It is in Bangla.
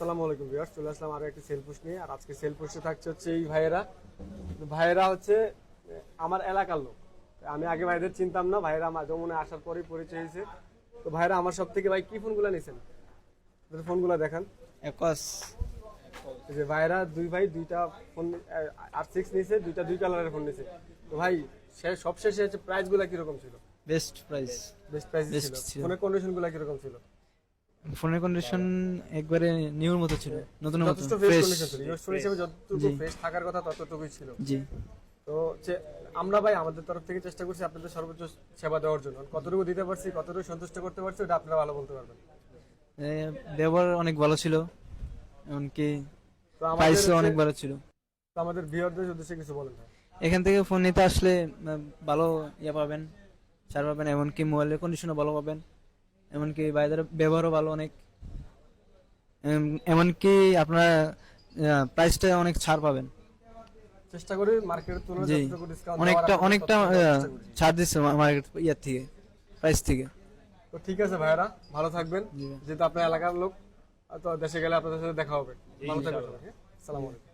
আসসালামু আলাইকুম ভিউয়ার্স চলে আসলাম আরও একটি সেল পোস্ট নিয়ে। আর আজকে সেল পোস্টে থাকছে হচ্ছে এই ভাইয়েরা। ভাইয়েরা হচ্ছে আমার এলাকার লোক। আমি আগে ভাইদের চিনতাম না ভাইয়েরা আমার যমুনে আসার পরেই পরিচয় হয়েছে। তো ভাইয়েরা আমার সব থেকে ভাই কি ফোনগুলো নিয়েছেন ফোনগুলো দেখান। একস। যে ভাইয়েরা দুই ভাই দুইটা ফোন আর সিক্স নিয়েছে দুইটা দুই কালারের ফোন নিয়েছে তো ভাই সে- সবশেষে হচ্ছে প্রাইসগুলো কীরকম ছিল? বেস্ট প্রাইস বেস্ট প্রাইস ছিল। ফোনের কন্ডিশনগুলো কীরকম ছিল? ফোনের কন্ডিশন একবারে নিউর মতো ছিল নতুন মতো। ফ্রেশ ফ্রেশ ইউজ ফোন হিসেবে যতটুকু ফ্রেশ থাকার কথা ততটুকুই ছিল। জি। তো আমরা ভাই আমাদের তরফ থেকে চেষ্টা করছি আপনাদের সর্বোচ্চ সেবা দেওয়ার জন্য। কতটুকু দিতে পারছি কতটুকু সন্তুষ্ট করতে পারছি ওটা আপনারা ভালো বলতে পারবেন। ব্যবহার অনেক ভালো ছিল এমনকি প্রাইসও অনেক ভালো ছিল। তো আমাদের ভিউয়ারদের উদ্দেশ্যে কিছু বলেন এখান থেকে ফোন নিতে আসলে ভালো ইয়ে পাবেন ছাড় পাবেন এমনকি মোবাইলের কন্ডিশনও ভালো পাবেন। এমনকি বাইরের ব্যবহারও ভালো অনেক। এমনকি আপনার প্রাইসটা অনেক ছাড় পাবেন। চেষ্টা করি মার্কেটের তুলনায় অনেকটা অনেকটা ছাড় দিচ্ছে মার্কেট ইয়ার থেকে প্রাইস থেকে। তো ঠিক আছে ভাইরা ভালো থাকবেন। যেহেতু আপনার এলাকার লোক তো দেশে গেলে আপনাদের সাথে দেখা হবে। ভালো থাকবেন? আসসালামু আলাইকুম।